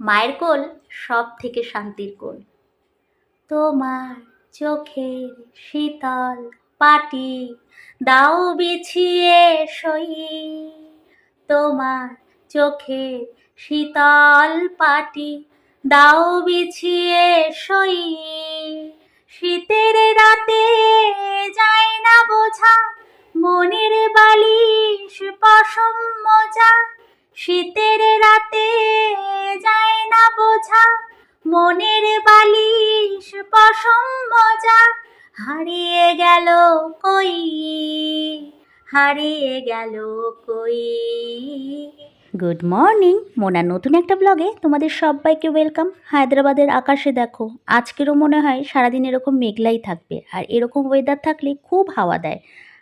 মায়ের কোল সব থেকে শান্তির কোল। তোমার চোখের শীতল পাটি দাও বিছিয়ে সই তোমার চোখের শীতল পাটি দাও বিছিয়ে সই শীতের রাতে যায় না বোঝা, মনের বালিশ পশম মজা শীতের রাতে যায় না বোঝা, মনের বালিশ পশম মজা হারিয়ে গেল কই, হারিয়ে গেল কই। গুড মর্নিং মোনা, নতুন একটা ব্লগে তোমাদের সবাইকে ওয়েলকাম হায়দ্রাবাদের আকাশে দেখো, আজকেরও মনে হয় সারাদিন এরকম মেঘলাই থাকবে, আর এরকম ওয়েদার থাকলে খুব হাওয়া দেয়।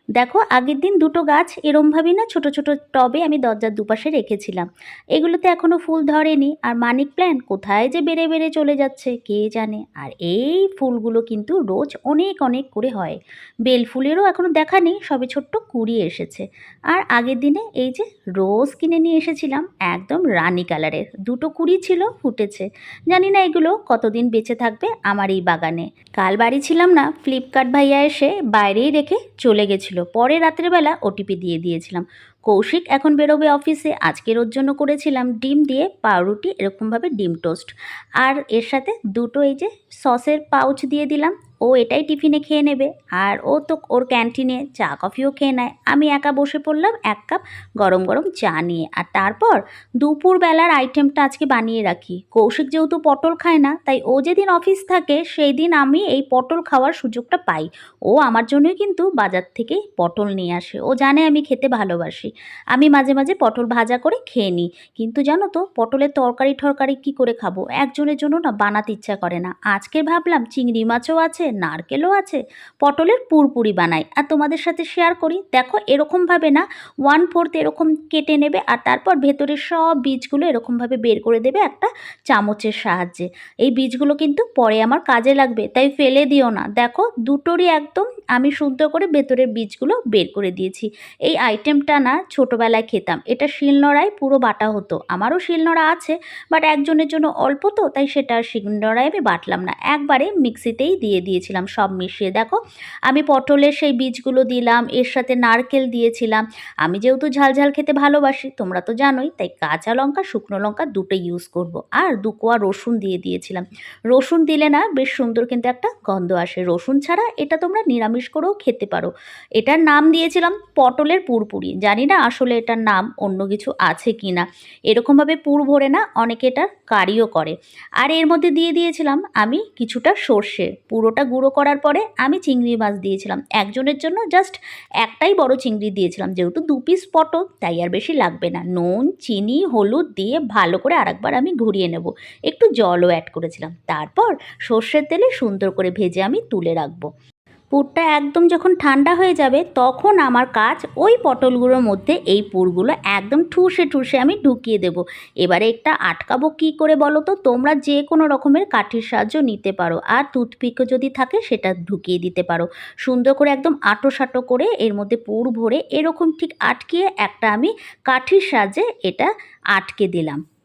দেখো, আগের দিন দুটো গাছ এরমভাবেই না ছোট ছোট টবে আমি দরজার দুপাশে রেখেছিলাম। এগুলোতে এখনও ফুল ধরেনি। আর মানিক প্ল্যান্ট কোথায় যে বেড়ে বেড়ে চলে যাচ্ছে, কে জানে? আর এই ফুলগুলো কিন্তু রোজ অনেক অনেক করে হয়। বেল ফুলেরও এখনও দেখা নেই, সবে ছোট্ট কুড়ি এসেছে। আর আগের দিনে এই যে রোজ কিনে নিয়ে এসেছিলাম, একদম রানি কালারের। দুটো কুড়ি ছিল, ফুটেছে। জানি না এগুলো কতদিন বেঁচে থাকবে আমার এই বাগানে। কাল বাড়ি ছিলাম না, ফ্লিপকার্ট ভাইয়া এসে বাইরেই রেখে চলে গেছিল। পরে রাত্রেবেলা ওটিপি দিয়ে দিয়েছিলাম। কৌশিক এখন বেরোবে অফিসে। আজকের ওর জন্য করেছিলাম ডিম দিয়ে পাউরুটি, এরকমভাবে ডিম টোস্ট। আর এর সাথে দুটো এই যে সসের পাউচ দিয়ে দিলাম। ও এটাই টিফিনে খেয়ে নেবে। আর ও তো ওর ক্যান্টিনে চা, কফিও খেয়ে নেয়। আমি একা বসে পড়লাম এক কাপ গরম গরম চা নিয়ে। আর তারপর দুপুরবেলার আইটেমটা আজকে বানিয়ে রাখি। কৌশিক যেহেতু পটল খায় না, তাই ও যেদিন অফিস থাকে সেই দিন আমি এই পটল খাওয়ার সুযোগটা পাই। ও আমার জন্যই কিন্তু বাজার থেকে পটল নিয়ে আসে। ও জানে আমি খেতে ভালোবাসি। আমি মাঝে মাঝে পটল ভাজা করে খেয়ে নিই। কিন্তু জানো তো, পটলের তরকারি ঠরকারি কি করে খাব? একজনের জন্য না বানাতে ইচ্ছা করে না। আজকে ভাবলাম চিংড়ি মাছও আছে নারকেলও আছে, পটলের পুরপুরি বানাই। আর তোমাদের সাথে শেয়ার করি, দেখো এরকমভাবে না ওয়ান ফোর্থ এরকম কেটে নেবে আর তারপর ভেতরের সব বীজগুলো এরকমভাবে বের করে দেবে একটা চামচের সাহায্যে। এই বীজগুলো কিন্তু পরে আমার কাজে লাগবে, তাই ফেলে দিও না। দেখো, দুটোরই একদম আমি সুন্দর করে ভেতরের বীজগুলো বের করে দিয়েছি। এই আইটেমটা না ছোটোবেলায় খেতাম। এটা শিলনোড়ায় পুরো বাটা হতো। আমারও শিলনোড়া আছে বাট একজনের জন্য অল্প তো, তাই সেটা শিলনোড়ায় আমি বাটলাম না। একবারে মিক্সিতেই দিয়ে দিয়েছিলাম, সব মিশিয়ে। দেখো, আমি পটলের সেই বীজগুলো দিলাম, এর সাথে নারকেল দিয়েছিলাম। আমি যেহেতু ঝাল ঝাল খেতে ভালোবাসি, তোমরা তো জানোই, তাই কাঁচা লঙ্কা, শুকনো লঙ্কা দুটো ইউজ করব। আর দু কোয়া রসুন দিয়ে দিয়েছিলাম। রসুন দিলে না বেশ সুন্দর কিন্তু একটা গন্ধ আসে। রসুন ছাড়া এটা তোমরা নিরামিষ করেও খেতে পারো। এটার নাম দিয়েছিলাম পটলের পুরপুরি। জানি না আসলে এটার নাম অন্য কিছু আছে কি না এরকমভাবে পুর ভরে না, অনেকে এটার কারিও করে। আর এর মধ্যে দিয়ে দিয়েছিলাম আমি কিছুটা সর্ষে। পুরোটা গুঁড়ো করার পরে আমি চিংড়ি মাছ দিয়েছিলাম। একজনের জন্য জাস্ট একটাই বড় চিংড়ি দিয়েছিলাম। যেহেতু দু পিস পটল, তাই আর বেশি লাগবে না। নুন, চিনি, হলুদ দিয়ে ভালো করে আরেকবার আমি ঘুরিয়ে নেব। একটু জলও অ্যাড করেছিলাম। তারপর সর্ষের তেলে সুন্দর করে ভেজে আমি তুলে রাখব। পুরটা একদম যখন ঠান্ডা হয়ে যাবে, তখন আমার কাজ ওই পটলগুলোর মধ্যে এই পুরগুলো একদম ঠুসে ঠুসে আমি ঢুকিয়ে দেব। এবারে একটা আটকাবো কী করে বলো তো? তোমরা যে কোনো রকমের কাঠির সাহায্য নিতে পারো। আর টুথপিকও যদি থাকে, সেটা ঢুকিয়ে দিতে পারো। সুন্দর করে একদম আটো সাটো করে এর মধ্যে পুর ভরে এরকম ঠিক আটকিয়ে একটা আমি কাঠির সাহায্যে এটা আটকে দিলাম।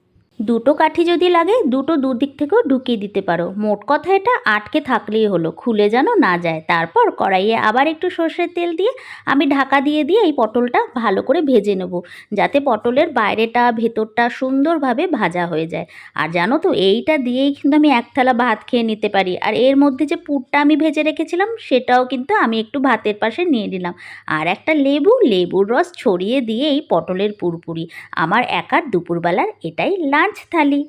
দুটো কাঠি যদি লাগে, দুটো দুদিক থেকেও ঢুকিয়ে দিতে পারো। মোট কথা এটা আটকে থাকলেই হলো, খুলে যেন না যায়। তারপর কড়াইয়ে আবার একটু সর্ষের তেল দিয়ে আমি ঢাকা দিয়ে দিয়ে এই পটলটা ভালো করে ভেজে নেব, যাতে পটলের বাইরেটা, ভেতরটা সুন্দরভাবে ভাজা হয়ে যায়। আর জানো তো, এইটা দিয়েই কিন্তু আমি এক থালা ভাত খেয়ে নিতে পারি। আর এর মধ্যে যে পুরটা আমি ভেজে রেখেছিলাম, সেটাও কিন্তু আমি একটু ভাতের পাশে নিয়ে নিলাম। আর একটা লেবু, লেবুর রস ছড়িয়ে দিয়ে এই পটলের পুরপুরি। আমার একার দুপুরবেলার এটাই লাঞ্চ। থালি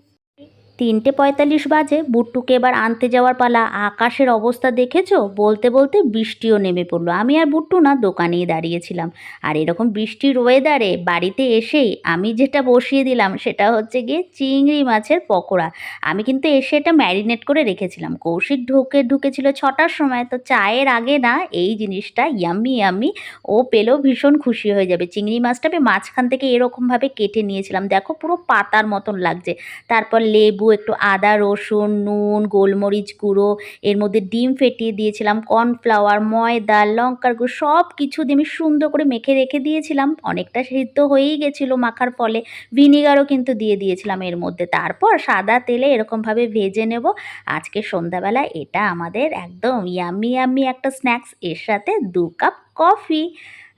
তিনটে পঁয়তাল্লিশ বাজে, বুট্টুকে এবার আনতে যাওয়ার পালা। আকাশের অবস্থা দেখেছ? বলতে বলতে বৃষ্টিও নেমে পড়ল। আমি আর বুট্টু না, দোকানেই দাঁড়িয়েছিলাম। আর এরকম বৃষ্টির ওয়েদারে বাড়িতে এসেই আমি যেটা বসিয়ে দিলাম, সেটা হচ্ছে গিয়ে চিংড়ি মাছের পকোড়া। আমি কিন্তু এসে এটা ম্যারিনেট করে রেখেছিলাম। কৌশিক ঢুকে, ঢুকেছিল ছটার সময়। তো চায়ের আগে না, এই জিনিসটা ইয়াম্মি ইয়াম্মি ও পেলেও ভীষণ খুশি হয়ে যাবে। চিংড়ি মাছটা আমি মাঝখান থেকে এরকমভাবে কেটে নিয়েছিলাম। দেখো পুরো পাতার মতন লাগছে। তারপর লেবু লেবু, একটু আদা, রসুন, নুন, গোলমরিচ গুঁড়ো, এর মধ্যে ডিম ফেটিয়ে দিয়েছিলাম, কর্নফ্লাওয়ার, ময়দা, লঙ্কার গুঁড়ো সব কিছু দিয়ে আমি সুন্দর করে মেখে রেখে দিয়েছিলাম। অনেকটা সিদ্ধ হয়েই গেছিল মাখার ফলে, ভিনিগারও কিন্তু দিয়ে দিয়েছিলাম এর মধ্যে। তারপর সাদা তেলে এরকমভাবে ভেজে নেব। আজকে সন্ধ্যাবেলা এটা আমাদের একদম ইয়াম্মি ইয়াম্মি একটা স্ন্যাক্স এর সাথে দু কাপ কফি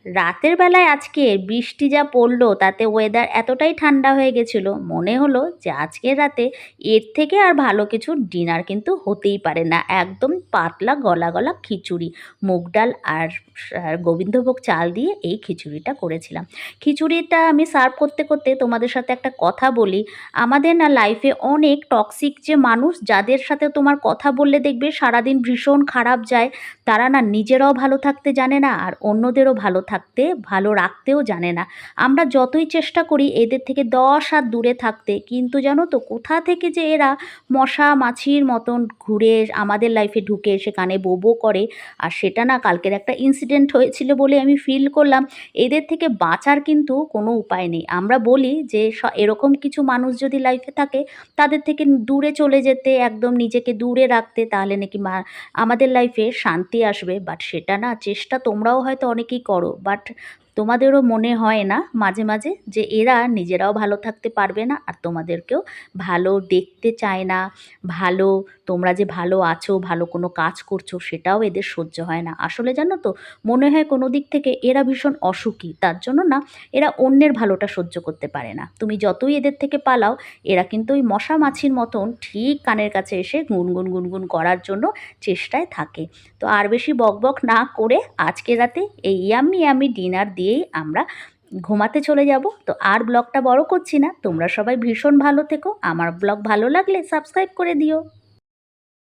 রাতের বেলায় আজকে বৃষ্টি যা পড়ল, তাতে ওয়েদার এতটাই ঠান্ডা হয়ে গেছিল, মনে হলো যে আজকের রাতে এর থেকে আর ভালো কিছু ডিনার কিন্তু হতেই পারে না। একদম পাতলা গলা গলা খিচুড়ি, মুগ ডাল আর গোবিন্দভোগ চাল দিয়ে এই খিচুড়িটা করেছিলাম। খিচুড়িটা আমি সার্ভ করতে করতে তোমাদের সাথে একটা কথা বলি। আমাদের না লাইফে অনেক টক্সিক যে মানুষ, যাদের সাথে তোমার কথা বললে দেখবে সারাদিন ভীষণ খারাপ যায়, তারা না নিজেরাও ভালো থাকতে জানে না, আর অন্যদেরও ভালো থাকতে ভালো রাখতেও জানে না। আমরা যতই চেষ্টা করি এদের থেকে দশ হাত দূরে থাকতে, কিন্তু জানো তো কোথা থেকে যে এরা মশা মাছির মতন ঘুরে আমাদের লাইফে ঢুকে এসে কানে বোবো করে, আর সেটা না কালকের একটা ইনসিডেন্ট হয়েছিল বলে আমি ফিল করলাম। এদের থেকে বাঁচার কিন্তু কোনো উপায় নেই। আমরা বলি যে এরকম কিছু মানুষ যদি লাইফে থাকে, তাদের থেকে দূরে চলে যেতে, একদম নিজেকে দূরে রাখতে, তাহলে নাকি আমাদের লাইফে শান্তি আসবে। বাট সেটা না, চেষ্টা তোমরাও হয়তো অনেকেই করো। বাট তোমাদেরও মনে হয় না মাঝে মাঝে যে এরা নিজেরাও ভালো থাকতে পারবে না আর তোমাদেরকেও ভালো দেখতে চায় না, ভালো তোমরা যে ভালো আছো, ভালো কোনো কাজ করছ, সেটাও এদের সহ্য হয় না। আসলে জানো তো, মনে হয় কোনো দিক থেকে এরা ভীষণ অসুখী, তার জন্য না এরা অন্যের ভালোটা সহ্য করতে পারে না। তুমি যতই এদের থেকে পালাও, এরা কিন্তু ওই মশা মাছির মতন ঠিক কানের কাছে এসে গুনগুন গুনগুন করার জন্য চেষ্টায় থাকে। তো আর বেশি বকবক না করে আজকে রাতে এই ইয়াম্মি ইয়াম্মি ডিনার দিয়েই আমরা ঘুমাতে চলে যাব। তো আর ব্লগটা বড় করছি না, তোমরা সবাই ভীষণ ভালো থেকো। আমার ব্লগ ভালো লাগলে সাবস্ক্রাইব করে দিও।